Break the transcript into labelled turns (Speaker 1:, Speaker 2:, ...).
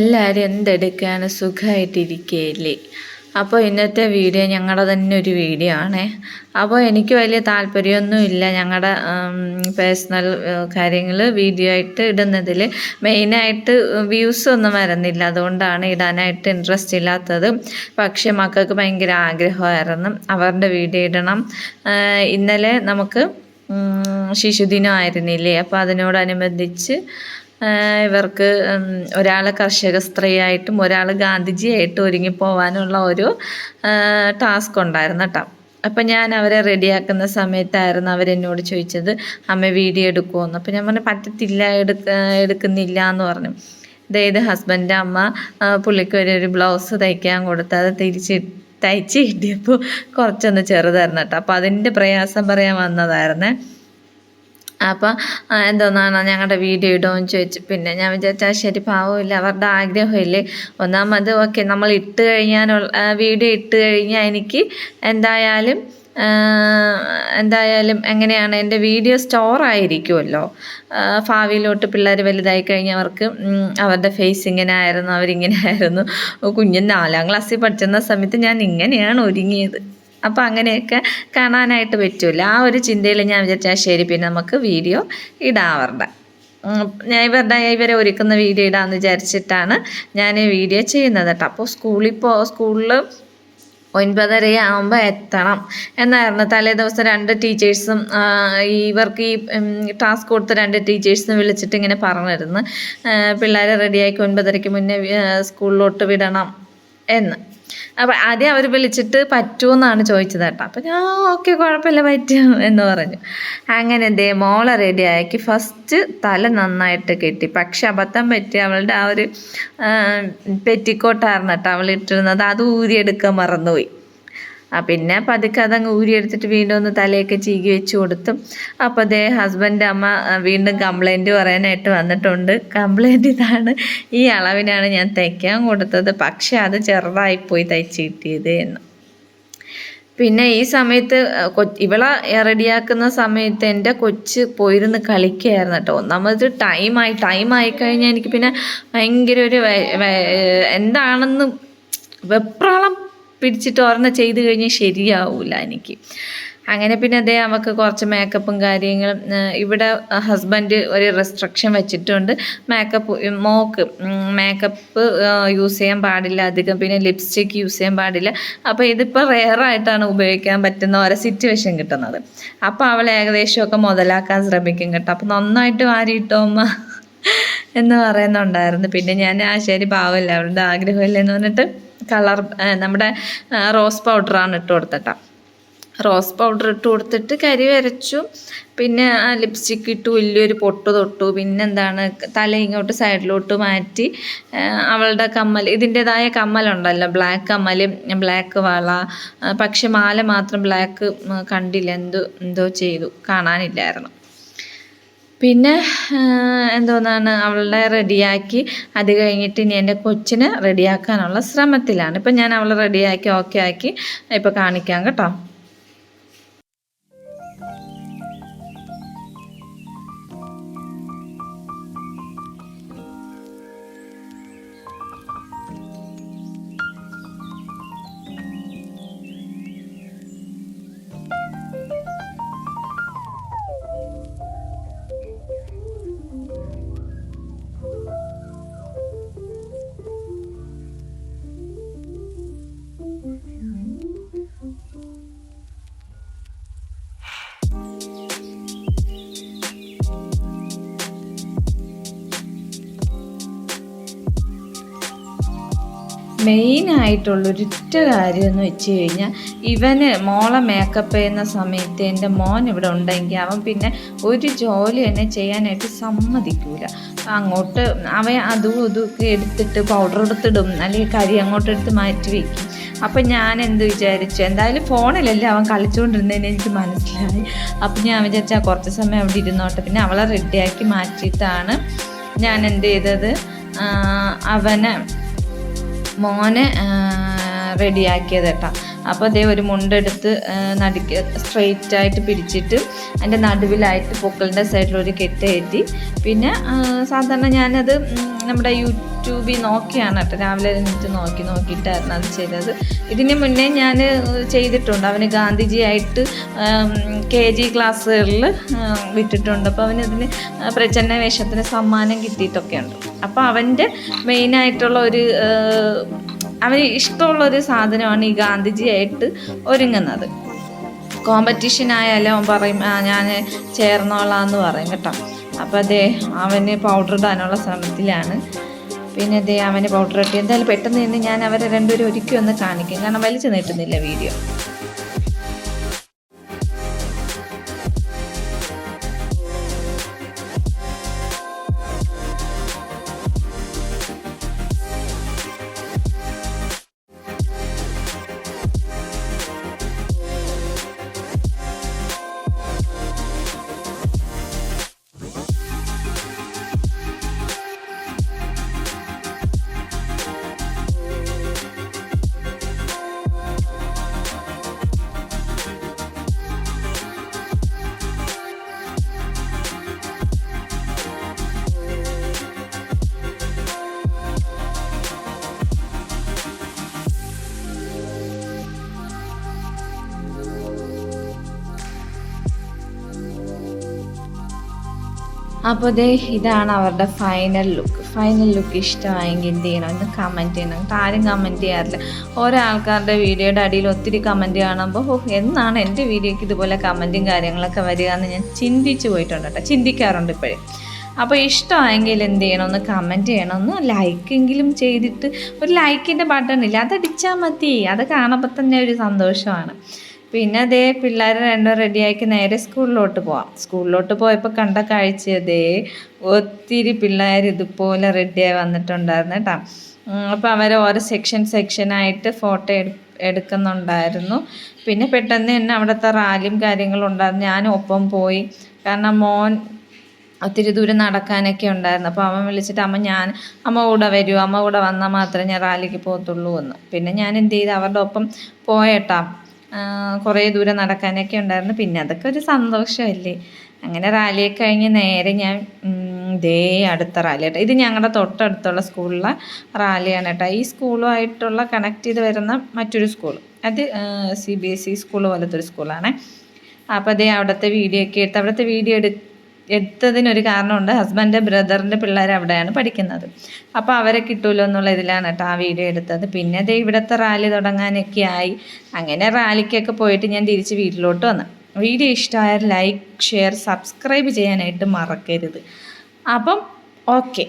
Speaker 1: എല്ലാവരും എന്തെടുക്കുകയാണ് സുഖമായിട്ടിരിക്കുകയല്ലേ അപ്പോൾ ഇന്നത്തെ വീഡിയോ ഞങ്ങളുടെ തന്നെ ഒരു വീഡിയോ ആണേ. അപ്പോൾ എനിക്ക് വലിയ താല്പര്യമൊന്നുമില്ല ഞങ്ങളുടെ പേഴ്സണൽ കാര്യങ്ങൾ വീഡിയോ ആയിട്ട് ഇടുന്നതിൽ. മെയിനായിട്ട് വ്യൂസ് ഒന്നും വരുന്നില്ല. അതുകൊണ്ടാണ് ഇടാനായിട്ട് ഇൻട്രസ്റ്റ് ഇല്ലാത്തത്. പക്ഷേ മക്കൾക്ക് ഭയങ്കര ആഗ്രഹമായിരുന്നു അവരുടെ വീഡിയോ ഇടണം. ഇന്നലെ നമുക്ക് ശിശുദിനം ആയിരുന്നില്ലേ? അപ്പോൾ അതിനോടനുബന്ധിച്ച് ഇവർക്ക് ഒരാൾ കർഷക സ്ത്രീയായിട്ടും ഒരാൾ ഗാന്ധിജിയായിട്ടും ഒരുങ്ങിപ്പോവാനുള്ള ഒരു ടാസ്ക് ഉണ്ടായിരുന്നു കേട്ടോ. അപ്പം ഞാൻ അവരെ റെഡിയാക്കുന്ന സമയത്തായിരുന്നു അവരെന്നോട് ചോദിച്ചത് അമ്മ വീഡിയോ എടുക്കുമെന്ന് അപ്പം ഞാൻ പറഞ്ഞു പറ്റത്തില്ല എടുക്ക എടുക്കുന്നില്ല എന്ന് പറഞ്ഞു. അതായത് ഹസ്ബൻഡ് അമ്മ പുള്ളിക്ക് ഒരു ഒരു ബ്ലൗസ് തയ്ക്കാൻ കൊടുത്ത് അത് തിരിച്ച് തയ്ച്ച് കിട്ടിയപ്പോൾ കുറച്ചൊന്ന് ചെറുതായിരുന്നു കേട്ടോ. അപ്പോൾ അതിന്റെ പ്രയാസം പറയാൻ വന്നതായിരുന്നേ. അപ്പം എന്തോന്നാണ് ഞങ്ങളുടെ വീഡിയോ ഇടുമെന്ന് ചോദിച്ചു. പിന്നെ ഞാൻ വിചാരിച്ചാൽ ശരി പാവമില്ല അവരുടെ ആഗ്രഹമില്ലേ. ഒന്നാമത് ഓക്കെ നമ്മൾ ഇട്ട് കഴിഞ്ഞാലുള്ള വീഡിയോ ഇട്ട് കഴിഞ്ഞാൽ എനിക്ക് എന്തായാലും എന്തായാലും എങ്ങനെയാണ് എന്റെ വീഡിയോ സ്റ്റോർ ആയിരിക്കുമല്ലോ. ഭാവിയിലോട്ട് പിള്ളേർ വലുതായി കഴിഞ്ഞവർക്ക് അവരുടെ ഫേസ് ഇങ്ങനെ ആയിരുന്നു അവരിങ്ങനെ ആയിരുന്നു. കുഞ്ഞ് നാലാം ക്ലാസ്സിൽ പഠിച്ചിരുന്ന സമയത്ത് ഞാൻ ഇങ്ങനെയാണ് ഒരുങ്ങിയത്. അപ്പോൾ അങ്ങനെയൊക്കെ കാണാനായിട്ട് പറ്റൂല. ആ ഒരു ചിന്തയിൽ ഞാൻ വിചാരിച്ചാൽ ശരി പിന്നെ നമുക്ക് വീഡിയോ ഇടാവരുടെ ഞാൻ ഇവരുടെ ഇവരെ ഒരുക്കുന്ന വീഡിയോ ഇടാമെന്ന് വിചാരിച്ചിട്ടാണ് ഞാൻ വീഡിയോ ചെയ്യുന്നത് കേട്ടോ. അപ്പോൾ സ്കൂളിൽ പോ സ്കൂളിൽ ഒൻപതര ആകുമ്പോൾ എത്തണം. എന്നായിരുന്നു തലേ ദിവസം രണ്ട് ടീച്ചേഴ്സും ഇവർക്ക് ഈ ടാസ്ക് കൊടുത്ത രണ്ട് ടീച്ചേഴ്സും വിളിച്ചിട്ട് ഇങ്ങനെ പറഞ്ഞിരുന്നു. പിള്ളേരെ റെഡിയാക്കി ഒൻപതരയ്ക്ക് മുന്നേ സ്കൂളിലോട്ട് വിടണം. എന്ന്. അപ്പം ആദ്യം അവർ വിളിച്ചിട്ട് പറ്റുമെന്നാണ് ചോദിച്ചത് കേട്ടോ. അപ്പം ഞാൻ ഓക്കെ കുഴപ്പമില്ല പറ്റും എന്ന് പറഞ്ഞു. അങ്ങനെ ദേ മോളെ ആക്കി. ഫസ്റ്റ് തല നന്നായിട്ട് കെട്ടി. പക്ഷെ അബദ്ധം പറ്റി അവളുടെ ആ ഒരു പെറ്റിക്കോട്ടായിരുന്നു കേട്ടോ അവൾ ഇട്ടിരുന്നത്. അത് ഊരിയെടുക്കാൻ മറന്നുപോയി. പിന്നെ പതുക്കെ അതങ്ങ് ഊരിയെടുത്തിട്ട് വീണ്ടും ഒന്ന് തലയൊക്കെ ചീകി വെച്ച് കൊടുത്തു. അപ്പോൾ അതേ ഹസ്ബൻഡ് അമ്മ വീണ്ടും കംപ്ലൈന്റ് പറയാനായിട്ട് വന്നിട്ടുണ്ട്. കംപ്ലൈന്റ് ഇതാണ് ഈ അളവിനാണ് ഞാൻ തയ്ക്കാൻ കൊടുത്തത്. പക്ഷെ അത് ചെറുതായിപ്പോയി തയ്ച്ച് കിട്ടിയത് എന്ന്. പിന്നെ ഈ സമയത്ത് ഇവളെ റെഡിയാക്കുന്ന സമയത്ത് എന്റെ കൊച്ച് പോയിരുന്ന് കളിക്കുകയായിരുന്നു കേട്ടോ. ഒന്നാമത് ടൈമായി ടൈമായി കഴിഞ്ഞാൽ എനിക്ക് പിന്നെ ഭയങ്കര ഒരു എന്താണെന്ന് വെപ്രാളം പിടിച്ചിട്ട് ഒരെണ്ണം ചെയ്ത് കഴിഞ്ഞാൽ ശരിയാവില്ല എനിക്ക്. അങ്ങനെ പിന്നെ അതേ അവൾക്ക് കുറച്ച് മേക്കപ്പും കാര്യങ്ങളും ഇവിടെ ഹസ്ബൻഡ് ഒരു റെസ്ട്രിക്ഷൻ വെച്ചിട്ടുണ്ട്. മേക്കപ്പ് മോക്ക് മേക്കപ്പ് യൂസ് ചെയ്യാൻ പാടില്ല അധികം. പിന്നെ ലിപ്സ്റ്റിക്ക് യൂസ് ചെയ്യാൻ പാടില്ല. അപ്പോൾ ഇതിപ്പോൾ റെയറായിട്ടാണ് ഉപയോഗിക്കാൻ പറ്റുന്ന ഓരോ സിറ്റുവേഷൻ കിട്ടുന്നത്. അപ്പോൾ അവൾ ഏകദേശമൊക്കെ മുതലാക്കാൻ ശ്രമിക്കും കേട്ടോ. അപ്പോൾ നന്നായിട്ട് വാരിയിട്ടോ എന്ന് പറയുന്നുണ്ടായിരുന്നു. പിന്നെ ഞാൻ ആ ശരി പാവമില്ല അവളുടെ ആഗ്രഹമില്ല എന്ന് പറഞ്ഞിട്ട് കളർ നമ്മുടെ റോസ് പൗഡറാണ് ഇട്ട് കൊടുത്തിട്ടാ റോസ് പൗഡർ ഇട്ട് കൊടുത്തിട്ട് കരി വരച്ചു. പിന്നെ ലിപ്സ്റ്റിക്ക് ഇട്ടു വലിയൊരു പൊട്ട് തൊട്ടു. പിന്നെ എന്താണ് തല ഇങ്ങോട്ട് സൈഡിലോട്ട് മാറ്റി അവളുടെ കമ്മൽ ഇതിന്റെതായ കമ്മലുണ്ടല്ലോ ബ്ലാക്ക് കമ്മൽ ബ്ലാക്ക് വള. പക്ഷെ മാല മാത്രം ബ്ലാക്ക് കണ്ടില്ല. എന്തോ എന്തോ ചെയ്തു. കാണാനില്ലായിരുന്നു. പിന്നെ എന്തോന്നാണ് അവളെ റെഡിയാക്കി. അത് കഴിഞ്ഞിട്ട് ഇനി എന്റെ കൊച്ചിനെ റെഡിയാക്കാനുള്ള ശ്രമത്തിലാണ്. ഇപ്പം ഞാൻ അവളെ റെഡിയാക്കി ഓക്കെ ആക്കി ഇപ്പം കാണിക്കാം കേട്ടോ. മെയിനായിട്ടുള്ളൊരൊറ്റ കാര്യം എന്ന് വെച്ച് കഴിഞ്ഞാൽ ഇവന് മോളെ മേക്കപ്പ് ചെയ്യുന്ന സമയത്ത് എന്റെ മോൻ ഇവിടെ ഉണ്ടെങ്കിൽ അവൻ പിന്നെ ഒരു ജോലി തന്നെ ചെയ്യാനായിട്ട് സമ്മതിക്കൂല. അങ്ങോട്ട് അവൻ അതും ഇതും എടുത്തിട്ട് പൗഡർ എടുത്തിടും അല്ലെങ്കിൽ കരി അങ്ങോട്ട് എടുത്ത് മാറ്റി വയ്ക്കും അപ്പം ഞാൻ എന്ത് വിചാരിച്ചു? എന്തായാലും ഫോണിലല്ലേ അവൻ കളിച്ചുകൊണ്ടിരുന്നതിന് എനിക്ക് മനസ്സിലായി. അപ്പം ഞാൻ വിചാരിച്ചാൽ കുറച്ച് സമയം അവിടെ ഇരുന്നോട്ടെ. പിന്നെ അവളെ റെഡിയാക്കി മാറ്റിയിട്ടാണ് ഞാൻ എന്ത് ചെയ്തത്? അവനെ മോനെ റെഡിയാക്കിയത് കേട്ടോ. അപ്പോൾ അതേ ഒരു മുണ്ടെടുത്ത് നടുക്ക് സ്ട്രെയിറ്റ് ആയിട്ട് പിടിച്ചിട്ട് അതിന്റെ നടുവിലായിട്ട് പൊക്കളിന്റെ സൈഡിലൊരു കെട്ട് കയറ്റി പിന്നെ സാധാരണ ഞാനത് നമ്മുടെ യൂട്യൂബിൽ നോക്കിയാണ് കേട്ടോ. രാവിലെ എന്നിട്ട് നോക്കി നോക്കിയിട്ടായിരുന്നു അത് ചെയ്തത്. ഇതിന് മുന്നേ ഞാൻ ചെയ്തിട്ടുണ്ട്. അവന് ഗാന്ധിജിയായിട്ട് കെ ജി ക്ലാസ്സുകളിൽ വിട്ടിട്ടുണ്ട്. അപ്പോൾ അവനതിന് പ്രചന്ന വേഷത്തിന് സമ്മാനം കിട്ടിയിട്ടൊക്കെ ഉണ്ട് അപ്പോൾ അവന്റെ മെയിനായിട്ടുള്ള ഒരു അവന് ഇഷ്ടമുള്ള ഒരു സാധനമാണ് ഈ ഗാന്ധിജിയായിട്ട് ഒരുങ്ങുന്നത്. കോമ്പറ്റീഷൻ ആയാലും പറയും ഞാൻ ഞാൻ ചേർന്നോളാന്ന് പറയും കേട്ടോ. അപ്പോൾ അതേ അവന് പൗഡർ ഇടാനുള്ള ശ്രമത്തിലാണ്. പിന്നെ അതേ അവന് പൗഡർ ഇട്ടി എന്തായാലും പെട്ടെന്ന് തന്നെ ഞാൻ അവരെ രണ്ടുപേരും ഒരുക്കി ഒന്ന് കാണിക്കും. കാരണം വലിച്ചു നീട്ടുന്നില്ല വീഡിയോ അപ്പോൾ ദേ ഇതാണ് അവരുടെ ഫൈനൽ ലുക്ക് ഫൈനൽ ലുക്ക് ഇഷ്ടമായെങ്കിൽ എന്ത് ചെയ്യണം? ഒന്ന് കമന്റ് ചെയ്യണം. ആരും കമന്റ് ചെയ്യാറില്ല. ഓരോ ആൾക്കാരുടെ വീഡിയോയുടെ അടിയിൽ ഒത്തിരി കമന്റ് കാണുമ്പോൾ ഓ എന്നാണ് എന്റെ വീഡിയോയ്ക്ക് ഇതുപോലെ കമന്റും കാര്യങ്ങളൊക്കെ വരിക എന്ന് ഞാൻ ചിന്തിച്ചു പോയിട്ടുണ്ട് കേട്ടോ. ചിന്തിക്കാറുണ്ട് ഇപ്പോഴേ. അപ്പോൾ ഇഷ്ടമായെങ്കിൽ എന്ത് ചെയ്യണം? ഒന്ന് കമന്റ് ചെയ്യണം. ഒന്ന് ലൈക്കെങ്കിലും ചെയ്തിട്ട് ഒരു ലൈക്കിന്റെ ബട്ടൺ ഇല്ല? അതടിച്ചാൽ മതി. അത് കാണുമ്പോൾ തന്നെ ഒരു സന്തോഷമാണ്. പിന്നെ അതേ പിള്ളേരെ രണ്ടും റെഡിയാക്കി നേരെ സ്കൂളിലോട്ട് പോവാം. സ്കൂളിലോട്ട് പോയപ്പോൾ കണ്ട കാഴ്ച അതേ ഒത്തിരി പിള്ളേർ ഇതുപോലെ റെഡിയായി വന്നിട്ടുണ്ടായിരുന്നു കേട്ടോ. അപ്പോൾ അവർ ഓരോ സെക്ഷൻ സെക്ഷനായിട്ട് ഫോട്ടോ എടു എടുക്കുന്നുണ്ടായിരുന്നു. പിന്നെ പെട്ടെന്ന് തന്നെ അവിടുത്തെ റാലിയും കാര്യങ്ങളും ഉണ്ടായിരുന്നു. ഞാൻ ഒപ്പം പോയി. കാരണം മോൻ ഒത്തിരി ദൂരം നടക്കാനൊക്കെ ഉണ്ടായിരുന്നു. അപ്പോൾ അമ്മ വിളിച്ചിട്ട് അമ്മ ഞാൻ അമ്മ കൂടെ വരൂ. അമ്മ കൂടെ വന്നാൽ മാത്രമേ ഞാൻ റാലിക്ക് പോകത്തുള്ളൂ എന്ന്. പിന്നെ ഞാൻ എന്ത് ചെയ്തു അവരുടെ ഒപ്പം പോയേട്ടാ. കുറേ ദൂരം നടക്കാനൊക്കെ ഉണ്ടായിരുന്നു. പിന്നെ അതൊക്കെ ഒരു സന്തോഷമല്ലേ. അങ്ങനെ റാലിയെ കഴിഞ്ഞ് നേരെ ഞാൻ ഇതേ അടുത്ത റാലി കേട്ടോ. ഇത് ഞങ്ങളുടെ തൊട്ടടുത്തുള്ള സ്കൂളിലെ റാലിയാണ് കേട്ടോ. ഈ സ്കൂളുമായിട്ടുള്ള കണക്ട് ചെയ്ത് വരുന്ന മറ്റൊരു സ്കൂൾ. അത് C B S E school പോലത്തെ ഒരു സ്കൂളാണ്. അപ്പോൾ അതേ അവിടുത്തെ വീഡിയോ ഒക്കെ എടുത്ത് അവിടുത്തെ വീഡിയോ എടു എടുത്തതിനൊരു കാരണമുണ്ട്. ഹസ്ബൻഡ് ബ്രദറിന്റെ പിള്ളേർ അവിടെയാണ് പഠിക്കുന്നത്. അപ്പോൾ അവരെ കിട്ടുമല്ലോ എന്നുള്ള ഇതിലാണ് കേട്ടോ ആ വീഡിയോ എടുത്തത്. പിന്നെ ദേ ഇവിടുത്തെ റാലി തുടങ്ങാനൊക്കെ ആയി. അങ്ങനെ റാലിക്കൊക്കെ പോയിട്ട് ഞാൻ തിരിച്ച് വീട്ടിലോട്ട് വന്നു. വീഡിയോ ഇഷ്ടമായാൽ ലൈക്ക് ഷെയർ സബ്സ്ക്രൈബ് ചെയ്യാനായിട്ട് മറക്കരുത്. അപ്പം ഓക്കെ